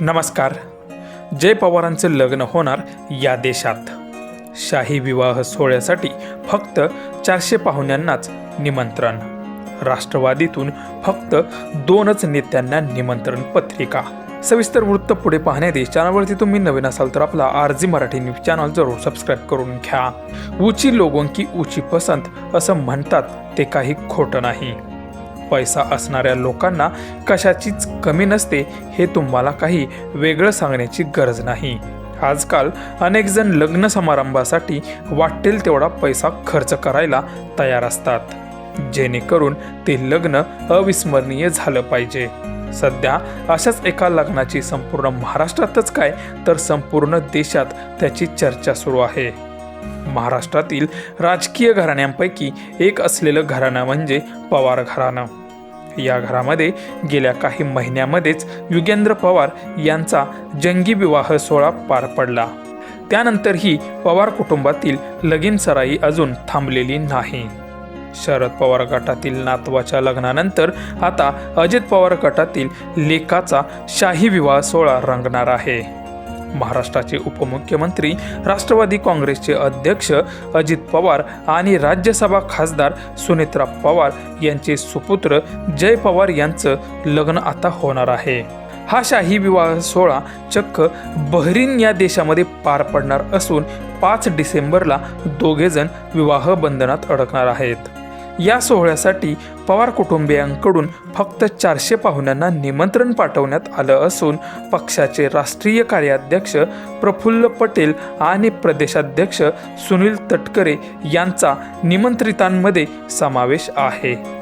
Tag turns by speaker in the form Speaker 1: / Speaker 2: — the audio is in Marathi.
Speaker 1: नमस्कार. जय पवारांचं लग्न होणार या देशात. शाही विवाह सोहळ्यासाठी फक्त चारशे पाहुण्यांनाच निमंत्रण. राष्ट्रवादीतून फक्त दोनच नेत्यांना निमंत्रण पत्रिका. सविस्तर वृत्त पुढे पाहण्याआधी चॅनलवरती तुम्ही नवीन असाल तर आपला R G Marathi news channel जरूर सबस्क्राईब करून घ्या. ऊची लोगों की ऊची पसंत असं म्हणतात ते काही खोटं नाही. पैसा असणाऱ्या लोकांना कशाचीच कमी नसते हे तुम्हाला काही वेगळं सांगण्याची गरज नाही. आजकाल अनेक जण लग्न समारंभासाठी वाटेल तेवढा पैसा खर्च करायला तयार असतात. जेणेकरून ते लग्न अविस्मरणीय झालं पाहिजे. सध्या अशाच एका लग्नाची संपूर्ण महाराष्ट्रातच काय तर संपूर्ण देशात त्याची चर्चा सुरू आहे. महाराष्ट्रातील राजकीय घराण्यांपैकी एक असलेलं घराणं म्हणजे पवार घराणं या घरामध्ये गेल्या काही महिन्यामध्येच युगेंद्र पवार यांचा जंगी विवाह सोहळा पार पडला. त्यानंतरही पवार कुटुंबातील लगीन सराई अजून थांबलेली नाही. शरद पवार गटातील नातवाच्या लग्नानंतर आता अजित पवार गटातील लेखाचा शाही विवाह सोहळा रंगणार आहे. महाराष्ट्राचे उपमुख्यमंत्री राष्ट्रवादी काँग्रेसचे अध्यक्ष अजित पवार आणि राज्यसभा खासदार सुनेत्रा पवार यांचे सुपुत्र जय पवार यांचं लग्न आता होणार आहे. हा शाही विवाह सोहळा चक्क बहरीन या देशामध्ये पार पडणार असून पाच डिसेंबरला दोघेजण विवाह बंधनात अडकणार आहेत. या सोहळ्यासाठी पवार कुटुंबियांकडून फक्त चारशे पाहुण्यांना निमंत्रण पाठवण्यात आलं असून पक्षाचे राष्ट्रीय कार्याध्यक्ष प्रफुल्ल पटेल आणि प्रदेशाध्यक्ष सुनील तटकरे यांचा निमंत्रितांमध्ये समावेश आहे.